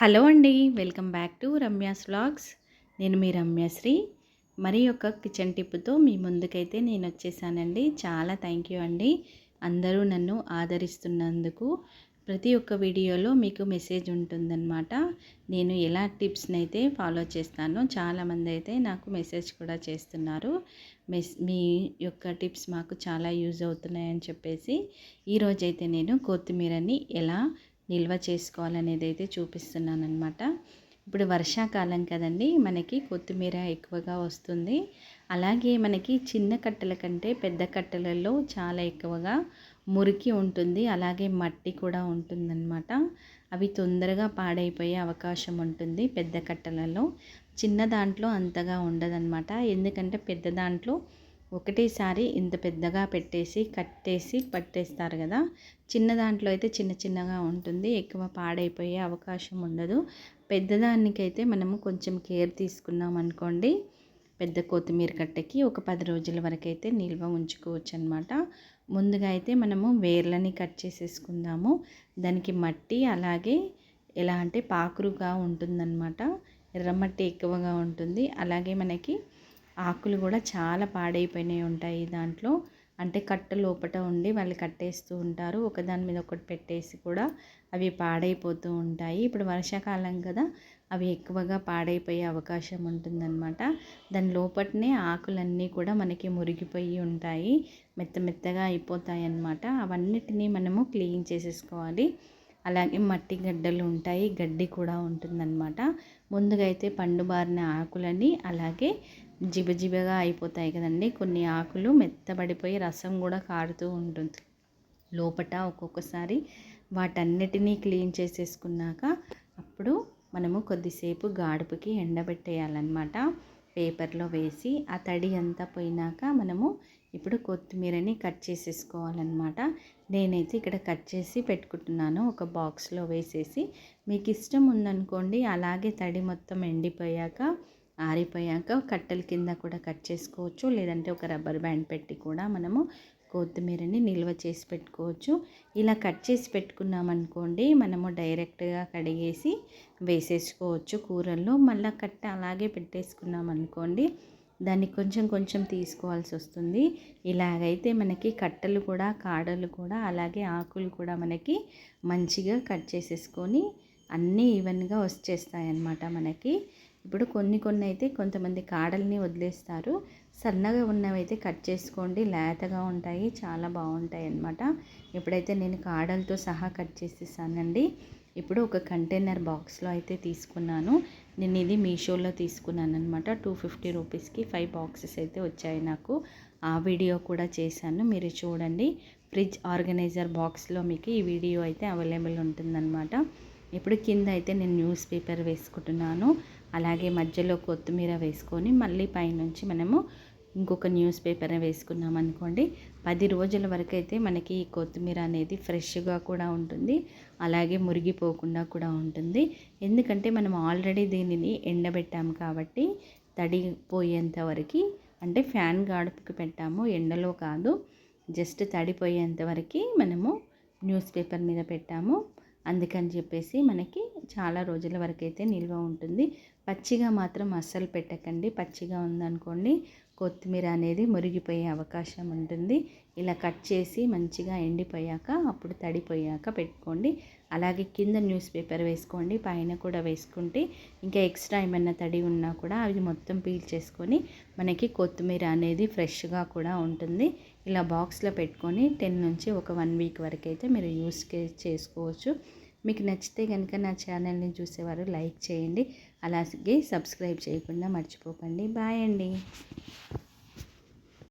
Hello అండి welcome back to Ramya's vlogs. నేను మీ రమ్యశ్రీ. మరి ఒక కిచెన్ టిప్తో మీ ముందుకైతే నేను వచ్చేసానండి. చాలా థ్యాంక్ యూ అండి. అందరూ నన్ను ఆదరిస్తున్నందుకు. ప్రతి ఒక్క వీడియోలో మీకు మెసేజ్ ఉంటుందన్నమాట. నేను ఎలా టిప్స్ని అయితే ఫాలో చేస్తానో చాలామంది అయితే నాకు మెసేజ్ కూడా చేస్తున్నారు. మెస్ మీ యొక్క టిప్స్ మాకు చాలా యూజ్ అవుతున్నాయని చెప్పేసి. ఈరోజైతే నేను కొత్తిమీరని ఎలా నిల్వ చేసుకోవాలనేది అయితే చూపిస్తున్నాను అనమాట ఇప్పుడు వర్షాకాలం కదండి మనకి కొత్తిమీర ఎక్కువగా వస్తుంది. అలాగే మనకి చిన్న కట్టెల కంటే పెద్ద కట్టెలలో చాలా ఎక్కువగా మురికి ఉంటుంది అలాగే మట్టి కూడా ఉంటుందన్నమాట. అవి తొందరగా పాడైపోయే అవకాశం ఉంటుంది పెద్ద కట్టెలలో. చిన్న దాంట్లో అంతగా ఉండదన్నమాట. ఎందుకంటే పెద్ద దాంట్లో ఒకటేసారి ఇంత పెద్దగా పెట్టేసి కట్టేసి పట్టేస్తారు కదా. చిన్న దాంట్లో అయితే చిన్న చిన్నగా ఉంటుంది. ఎక్కువ పాడైపోయే అవకాశం ఉండదు. పెద్దదానికైతే మనము కొంచెం కేర్ తీసుకున్నాం అనుకోండి. పెద్ద కొత్తిమీర కట్టెకి ఒక పది రోజుల వరకు అయితే నిల్వ ఉంచుకోవచ్చు అనమాట ముందుగా అయితే మనము వేర్లని కట్ చేసేసుకుందాము. దానికి మట్టి అలాగే ఎలా అంటే పాకురుగా ఉంటుందన్నమాట. ఎర్రమట్టి ఎక్కువగా ఉంటుంది. అలాగే మనకి ఆకులు కూడా చాలా పాడైపోయినాయి ఉంటాయి దాంట్లో. అంటే కట్ట లోపట ఉండి వాళ్ళు కట్టేస్తూ ఉంటారు. ఒకదాని మీద ఒకటి పెట్టేసి కూడా అవి పాడైపోతూ ఉంటాయి. ఇప్పుడు వర్షాకాలం కదా అవి ఎక్కువగా పాడైపోయే అవకాశం ఉంటుందన్నమాట. దాని లోపటనే ఆకులన్నీ కూడా మనకి మురిగిపోయి ఉంటాయి. మెత్త మెత్తగా అయిపోతాయి అన్నమాట అవన్నిటినీ మనము క్లీన్ చేసేసుకోవాలి. అలాగే మట్టి గడ్డలు ఉంటాయి. గడ్డి కూడా ఉంటుందన్నమాట. ముందుగా అయితే పండుబారిన ఆకులని అలాగే జిబజిబగా అయిపోతాయి కదండి. కొన్ని ఆకులు మెత్తబడిపోయి రసం కూడా కారుతూ ఉంటుంది. లోపట ఒక్కొక్కసారి వాటన్నిటినీ క్లీన్ చేసేసుకున్నాక అప్పుడు మనము కొద్దిసేపు గాడుపుకి ఎండబెట్టేయాలన్నమాట. పేపర్లో వేసి ఆ తడి అంతా పోయినాక మనము ఇప్పుడు కొత్తిమీరని కట్ చేసేసుకోవాలన్నమాట. నేనైతే ఇక్కడ కట్ చేసి పెట్టుకుంటున్నాను. ఒక బాక్స్లో వేసేసి. మీకు ఇష్టం ఉందనుకోండి అలాగే తడి మొత్తం ఎండిపోయాక ఆరిపోయాక కట్టెల కింద కూడా కట్ చేసుకోవచ్చు. లేదంటే ఒక రబ్బర్ బ్యాండ్ పెట్టి కూడా మనము కొత్తిమీరని నిల్వ చేసి పెట్టుకోవచ్చు. ఇలా కట్ చేసి పెట్టుకున్నామనుకోండి మనము డైరెక్ట్గా కడిగేసి వేసేసుకోవచ్చు కూరల్లో. మళ్ళీ కట్ట అలాగే పెట్టేసుకున్నామనుకోండి దాన్ని కొంచెం కొంచెం తీసుకోవాల్సి వస్తుంది. ఇలాగైతే మనకి కట్టలు కూడా కాడలు కూడా అలాగే ఆకులు కూడా మనకి మంచిగా కట్ చేసేసుకొని అన్నీ ఈవెన్గా వచ్చేస్తాయి అన్నమాట మనకి. ఇప్పుడు కొన్ని కొన్ని అయితే కొంతమంది కాడల్ని వదిలేస్తారు. సన్నగా ఉన్నవైతే కట్ చేసుకోండి. లేతగా ఉంటాయి. చాలా బాగుంటాయి అన్నమాట. ఇప్పుడైతే నేను కాడలతో సహా కట్ చేసేసానండి. ఇప్పుడు ఒక కంటైనర్ బాక్స్లో అయితే తీసుకున్నాను. నేను ఇది మీషోలో తీసుకున్నాను అనమాట టూ ఫిఫ్టీ రూపీస్కి ఫైవ్ బాక్సెస్ అయితే వచ్చాయి నాకు. ఆ వీడియో కూడా చేశాను. మీరు చూడండి. ఫ్రిడ్జ్ ఆర్గనైజర్ బాక్స్లో మీకు ఈ వీడియో అయితే అవైలబుల్ ఉంటుందన్నమాట. ఇప్పుడు కింద అయితే నేను న్యూస్ పేపర్ వేసుకుంటున్నాను. అలాగే మధ్యలో కొత్తిమీర వేసుకొని మళ్ళీ పైనుంచి మనము ఇంకొక న్యూస్ పేపర్ వేసుకున్నాం అనుకోండి. పది రోజుల వరకు అయితే మనకి ఈ కొత్తిమీర అనేది ఫ్రెష్గా కూడా ఉంటుంది. అలాగే మురిగిపోకుండా కూడా ఉంటుంది. ఎందుకంటే మనం ఆల్రెడీ దీనిని ఎండబెట్టాము కాబట్టి తడిపోయేంత వరకు అంటే ఫ్యాన్ గాడుపుకి పెట్టాము ఎండలో కాదు. జస్ట్ తడిపోయేంత వరకు మనము న్యూస్ పేపర్ మీద పెట్టాము. అందుకని చెప్పేసి మనకి చాలా రోజుల వరకు అయితే నిల్వ ఉంటుంది. పచ్చిగా మాత్రం అస్సలు పెట్టకండి. పచ్చిగా ఉందనుకోండి కొత్తిమీర అనేది మురిగిపోయే అవకాశం ఉంటుంది. ఇలా కట్ చేసి మంచిగా ఎండిపోయాక అప్పుడు తడిపోయాక పెట్టుకోండి. అలాగే కింద న్యూస్ పేపర్ వేసుకోండి. పైన కూడా వేసుకుంటే ఇంకా ఎక్స్ట్రా ఏమైనా తడి ఉన్నా కూడా అవి మొత్తం పీల్ చేసుకొని మనకి కొత్తిమీర అనేది ఫ్రెష్గా కూడా ఉంటుంది. ఇలా బాక్స్లో పెట్టుకొని టెన్ నుంచి ఒక వన్ వీక్ వరకు అయితే మీరు యూస్ చేసుకోవచ్చు. మీకు నచ్చితే కనుక నా ఛానల్ని చూసేవారు లైక్ చేయండి. అలాగే సబ్స్క్రైబ్ చేయకుండా మర్చిపోకండి. బాయ్ అండి.